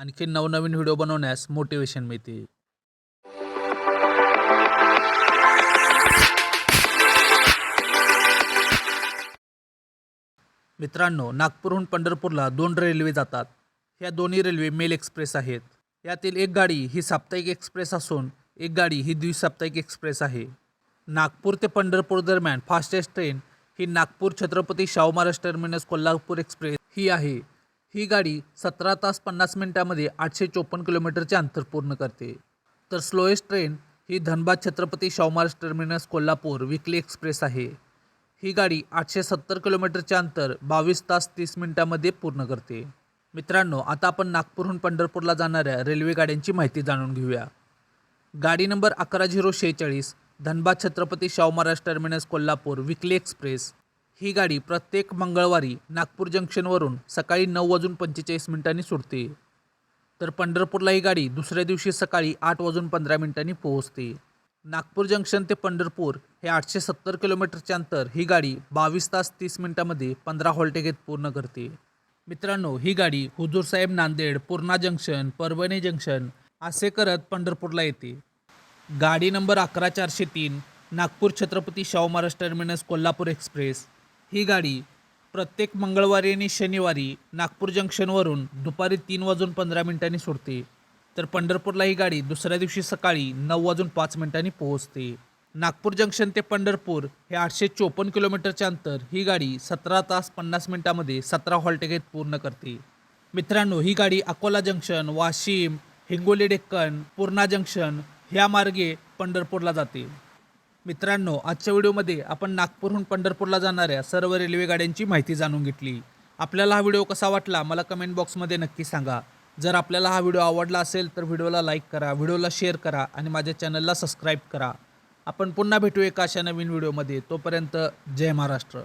आणखी नवनवीन व्हिडिओ बनवण्यास मोटिवेशन मिळते. मित्रांनो नागपूरहून पंढरपूरला दोन रेल्वे जातात. ह्या दोन्ही रेल्वे मेल एक्सप्रेस आहेत. यातील एक गाडी ही साप्ताहिक एक्सप्रेस असून एक गाडी ही द्विसाप्ताहिक एक्सप्रेस आहे. नागपूर ते पंढरपूर दरम्यान फास्टेस्ट ट्रेन ही नागपूर छत्रपती शाहू महाराज टर्मिनस कोल्हापूर एक्सप्रेस ही आहे. ही गाडी सतरा तास पन्नास मिनिटामध्ये आठशे चोपन्न किलोमीटरचे अंतर पूर्ण करते. तर स्लोएस्ट ट्रेन ही Dhanbad Chhatrapati Shahu Maharaj terminus Kolhapur weekly express आहे. ही गाडी आठशे सत्तर किलोमीटरचे अंतर बावीस तास तीस मिनिटामध्ये पूर्ण करते. मित्रांनो आता आपण नागपूरहून पंढरपूरला जाणाऱ्या रेल्वे गाड्यांची माहिती जाणून घेऊया. गाडी नंबर अकरा झिरो शेहेचाळीस Dhanbad Chhatrapati Shahu Maharaj terminus Kolhapur weekly express. ही गाडी प्रत्येक मंगळवारी नागपूर जंक्शनवरून सकाळी नऊ वाजून पंचेचाळीस मिनिटांनी सुटते. तर पंढरपूरला ही गाडी दुसऱ्या दिवशी सकाळी आठ वाजून पंधरा मिनिटांनी पोहोचते. नागपूर जंक्शन ते पंढरपूर हे आठशे सत्तर किलोमीटरचे अंतर ही गाडी बावीस तास तीस मिनिटांमध्ये पंधरा हॉल्टे पूर्ण करते. मित्रांनो ही गाडी हुजूरसाहेब नांदेड पूर्णा जंक्शन परभणी जंक्शन असे करत पंढरपूरला येते. गाडी नंबर अकरा चारशे तीन नागपूर छत्रपती शाहू महाराज टर्मिनस कोल्हापूर एक्सप्रेस. ही गाडी प्रत्येक मंगळवारी आणि शनिवारी नागपूर जंक्शनवरून दुपारी तीन वाजून पंधरा मिनिटांनी सुटते तर पंढरपूरला ही गाडी दुसऱ्या दिवशी सकाळी नऊ वाजून पाच मिनिटांनी पोहोचते. नागपूर जंक्शन ते पंढरपूर हे आठशे चोपन्न किलोमीटरचे अंतर ही गाडी सतरा तास पन्नास मिनिटामध्ये सतरा हॉल्टे पूर्ण करते. मित्रांनो ही गाडी अकोला जंक्शन वाशिम हिंगोली डेक्कन पूर्णा जंक्शन ह्या मार्गे पंढरपूरला जाते. मित्रांनो आजच्या व्हिडिओमध्ये आपण नागपूरहून पंढरपूरला जाणाऱ्या सर्व रेल्वे गाड्यांची माहिती जाणून घेतली. आपल्याला हा व्हिडिओ कसा वाटला मला कमेंट बॉक्समध्ये नक्की सांगा. जर आपल्याला हा व्हिडिओ आवडला असेल तर व्हिडिओला लाईक करा व्हिडिओला शेअर करा आणि माझ्या चॅनलला सबस्क्राईब करा. आपण पुन्हा भेटू एका अशा नवीन व्हिडिओमध्ये. तोपर्यंत जय महाराष्ट्र.